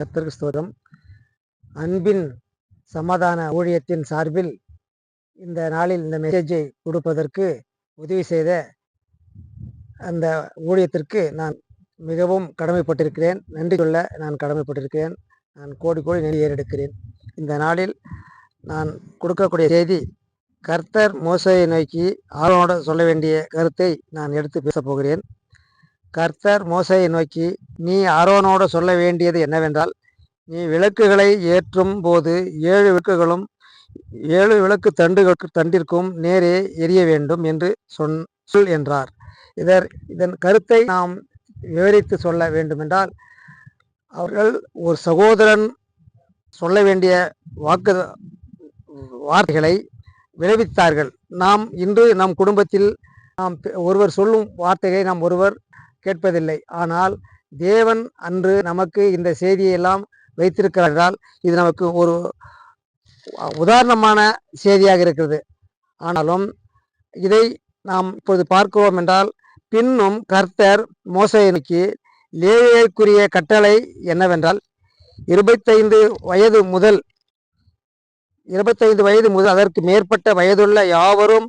கர்த்தருக்கு ஸ்தோதம் அன்பின் சமாதான ஊழியத்தின் சார்பில் இந்த நாளில் இந்த மெசேஜை கொடுப்பதற்கு உதவி செய்த அந்த ஊழியத்திற்கு நான் மிகவும் கடமைப்பட்டிருக்கிறேன். நன்றி சொல்ல நான் கடமைப்பட்டிருக்கிறேன். நான் கோடி கோடி நன்றி ஏறெடுக்கிறேன். இந்த நாளில் நான் கொடுக்கக்கூடிய செய்தி கர்த்தர் மோசையை நோக்கி ஆர்வனோட சொல்ல வேண்டிய கருத்தை நான் எடுத்து பேசப் போகிறேன். கர்த்தர் மோசையை நோக்கி நீ ஆரோனோடு சொல்ல வேண்டியது என்னவென்றால் நீ விளக்குகளை ஏற்றும் போது ஏழு விளக்குகளும் ஏழு விளக்கு தண்டுகளுக்கு தண்டிற்கும் நேரே எரிய வேண்டும் என்று சொன் சொல் என்றார். இதர் இதன் கருத்தை நாம் விவரித்து சொல்ல வேண்டுமென்றால் அவர்கள் ஒரு சகோதரன் சொல்ல வேண்டிய வாக்கு வார்த்தைகளை விளைவித்தார்கள். நாம் இன்று நம் குடும்பத்தில் நாம் பெ- ஒருவர் சொல்லும் வார்த்தைகளை நாம் ஒருவர் கேட்பதில்லை. ஆனால் தேவன் அன்று நமக்கு இந்த செய்தியை எல்லாம் வைத்திருக்கிறார். என்றால் இது நமக்கு ஒரு உதாரணமான செய்தியாக இருக்கிறது. ஆனாலும் இதை நாம் இப்பொழுது பார்க்கிறோம் என்றால் பின்னும் கர்த்தர் மோசையை நோக்கி கட்டளை என்னவென்றால் இருபத்தைந்து வயது முதல் இருபத்தைந்து வயது முதல் அதற்கு மேற்பட்ட வயதுள்ள யாவரும்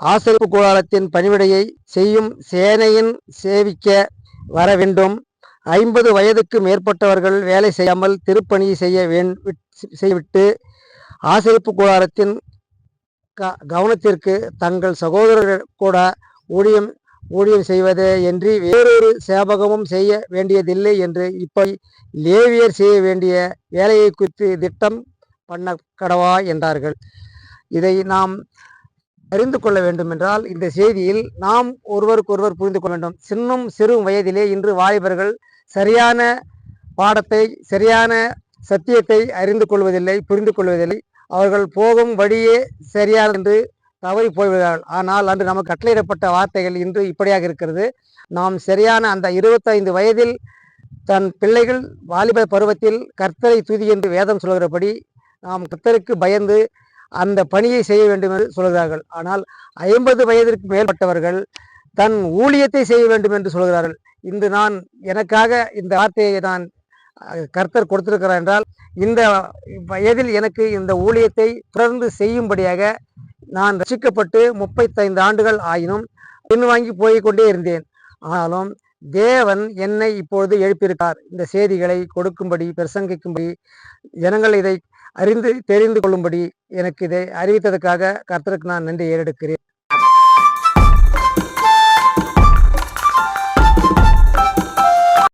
ஆசரிப்பு கூடாரத்தின் பணிவிடையை செய்யும் சேனையின் சேவிக்க வர வேண்டும். ஐம்பது வயதுக்கு மேற்பட்டவர்கள் வேலை செய்யாமல் திருப்பணி செய்ய வேண் விட்- செய்துவிட்டு ஆசரிப்பு கூடாரத்தின் க கவனத்திற்கு தங்கள் சகோதரர்கள் கூட ஊழியம் ஊழியம் செய்வதே என்று வேறொரு சேவகமும் செய்ய வேண்டியதில்லை என்று இப்படி லேவியர் செய்ய வேண்டிய வேலையை குறித்து திட்டம் பண்ண கடவா என்றார்கள். இதை நாம் அறிந்து கொள்ள வேண்டுமென்றால் இந்த செய்தியில் நாம் ஒருவருக்கொருவர் புரிந்து கொள்ள வேண்டும். சின்னும் சிறு வயதிலே இன்று வாலிபர்கள் சரியான பாடத்தை சரியான சத்தியத்தை அறிந்து கொள்வதில்லை புரிந்து கொள்வதில்லை. அவர்கள் போகும் வழியே சரியானது என்று தவறி போய்விடுகிறார்கள் ஆனால் அன்று நமக்கு கட்டளையிடப்பட்ட வார்த்தைகள் இன்று இப்படியாக இருக்கிறது. நாம் சரியான அந்த இருபத்தைந்து வயதில் தன் பிள்ளைகள் வாலிப பருவத்தில் கர்த்தரை துதி என்று வேதம் சொல்கிறபடி நாம் கர்த்தருக்கு பயந்து அந்த பணியை செய்ய வேண்டும் என்று சொல்கிறார்கள். ஆனால் ஐம்பது வயதிற்கு மேற்பட்டவர்கள் தன் ஊழியத்தை செய்ய வேண்டும் என்று சொல்கிறார்கள். இன்று நான் எனக்காக இந்த வார்த்தையை நான் கர்த்தர் கொடுத்திருக்கிறார் என்றால் இந்த வயதில் எனக்கு இந்த ஊழியத்தை தொடர்ந்து செய்யும்படியாக நான் ரசிக்கப்பட்டு முப்பத்தைந்து ஆண்டுகள் ஆயினும் பின்வாங்கி போய் கொண்டே இருந்தேன். ஆனாலும் தேவன் என்னை இப்பொழுது எழுப்பியிருக்கார். இந்த செய்திகளை கொடுக்கும்படி பிரசங்கிக்கும்படி ஜனங்கள் இதை அறிந்து தெரிந்து கொள்ளும்படி எனக்கு இதை அறிவித்ததற்காக கர்த்தருக்கு நான் நன்றி ஏறெடுக்கிறேன்.